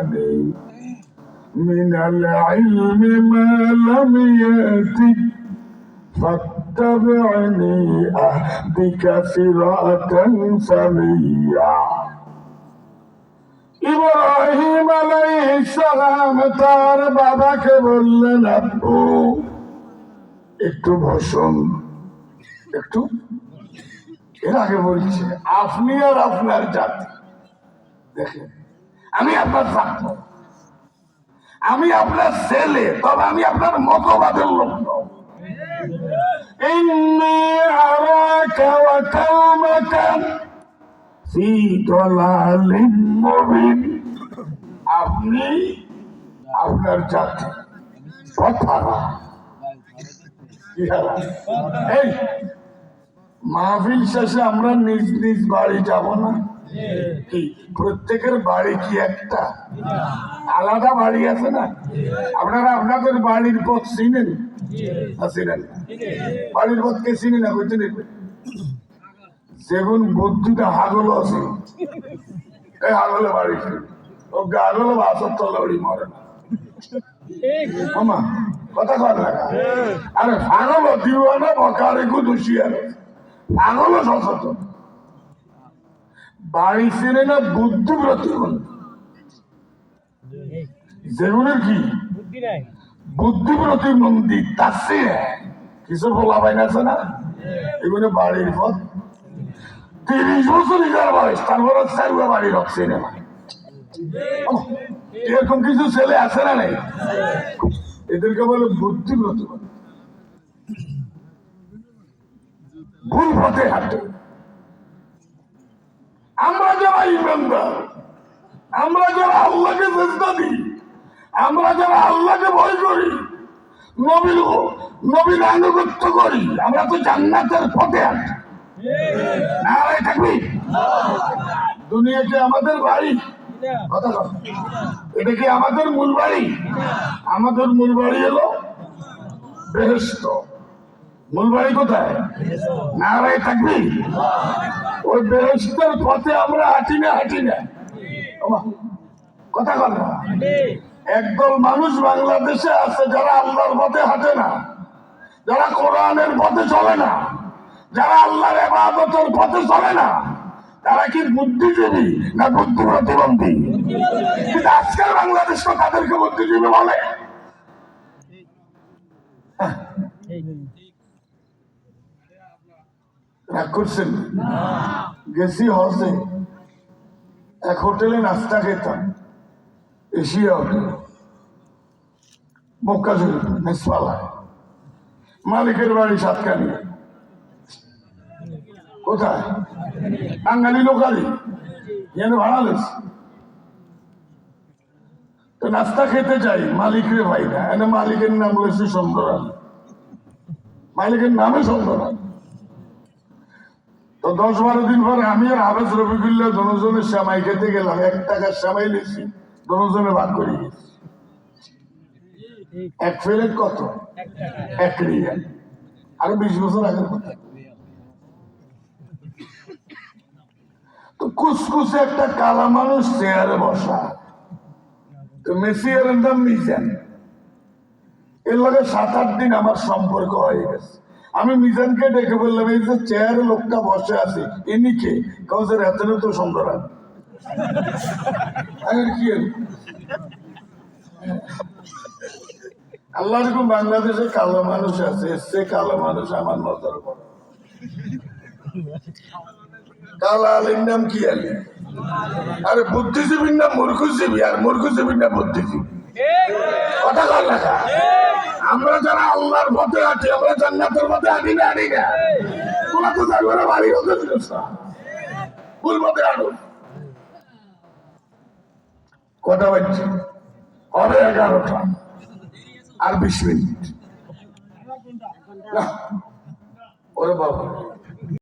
جاني من العلم ما لم يأتك فاتبعني أهدك صراطا سويا ইব্রাহিম আলাইহিসসালাম তার বাবাকে বললেন আব্বু একটু বসুন একটু এর আগে বলছে আপনি আর আপনার জাতি দেখেন আমি আপনার ছাত্র। আমি আপনার ছেলে, তবে আমি আপনার মতবাদের লোক। আপনি আপনার জাতি। কথারা মাহফিল শেষে আমরা নিজ নিজ বাড়ি যাব না? প্রত্যেকের বাড়ি কি একটা? আলাদা বাড়ি আছে না? আপনারা আপনাদের বাড়ির পথ চিনেন? না চিনেন না? বাড়ির পথ কে চিনি না নেবে যেগুন বুদ্ধিটা হাগল আছে। এই হাগলে বাড়ি ও গাগলে বাসর তলে ওড়ি মরে। না কথা কর লাগা আরে পাগল দিওয়ানা বকারে গু দুষিয়ার পাগল সচেতন। বাড়ি চিনে না বুদ্ধি প্রতিবন্ধ যেগুলোর কি? বুদ্ধি প্রতিবন্ধী তার কিছু বলা পাই না আছে না এগুলো বাড়ির পথ। তিরিশ বছর ইজার বয়স তারপরে বাড়ি রক্ষে নেওয়া এরকম কিছু ছেলে আছে না নাই? এদেরকে বলে বুদ্ধি প্রতিবন্ধী ভুল পথে হাঁটে আমরা যারা ইমানদার আমরা যারা আল্লাহকে চেষ্টা দিই আমরা যারা আল্লাহকে ভয় করি। নবীর নবীর আনুগত্য করি। আমরা তো জান্নাতের পথে আছি। নারায় থাকবি? দুনিয়াতে আমাদের বাড়ি। কথা এটা কি আমাদের মূল বাড়ি? আমাদের মূল বাড়ি এলো বেহস্ত মূল বাড়ি কোথায়? নারায় থাকবি? ওই বেহস্তের পথে আমরা হাঁটি না হাঁটি না। কথা না। একদল মানুষ বাংলাদেশে আছে যারা আল্লাহর পথে হাঁটে না, যারা কোরআনের পথে চলে না, যারা আল্লাহর এবাদতের পথে চলে না, তারা কি বুদ্ধিজীবী না বুদ্ধি প্রতিবন্ধী কিন্তু আজকাল বাংলাদেশ তো তাদেরকে বুদ্ধিজীবী বলে। রাগ করছেন? গেছি হজে। এক হোটেলে নাস্তা খেতাম। Asia hotel. মক্কা শরীফ মালিকের বাড়ি সাতকানি কোথায় বাঙালি লোকালি এখানে ভাড়া তো নাস্তা খেতে চাই মালিকের ভাই না এনে মালিকের নাম রয়েছে সুন্দর মালিকের নামে সুন্দর তো দশ বারো দিন পরে আমি আর হাফেজ রফিকুল্লাহ দনজনের শ্যামাই খেতে গেলাম এক টাকার শ্যামাই নিয়েছি দনজনে ভাগ করে গেছি এক প্লেট কত? এক রিয়াল আরও বিশ বছর আগের কথা। তো কুসকুসে একটা কালা মানুষ চেয়ারে বসা। তো মেসিয়ারের নাম মিজান। এর লগে সাত আট দিন আমার সম্পর্ক হয়ে গেছে। আমি মিজানকে ডেকে বললাম, এই যে চেয়ারে লোকটা বসে আছে, ইনি কে? কাউজের এতটা তো সুন্দর আছে। কি? আল্লাহ রকম বাংলাদেশে কালো মানুষ আছে, সে কালো মানুষ আমার নজর পড়ে। কালা আলীর নাম কি আলী? আরে বুদ্ধিজীবীর নাম মূর্খজীবী, আর মূর্খজীবীর নাম বুদ্ধিজীবী। কথা কা? আমরা যারা আল্লাহর আমরা আনি বাড়ি বাজছে হবে এগারোটা। আর বিশ মিনিট। ওরে বাবা।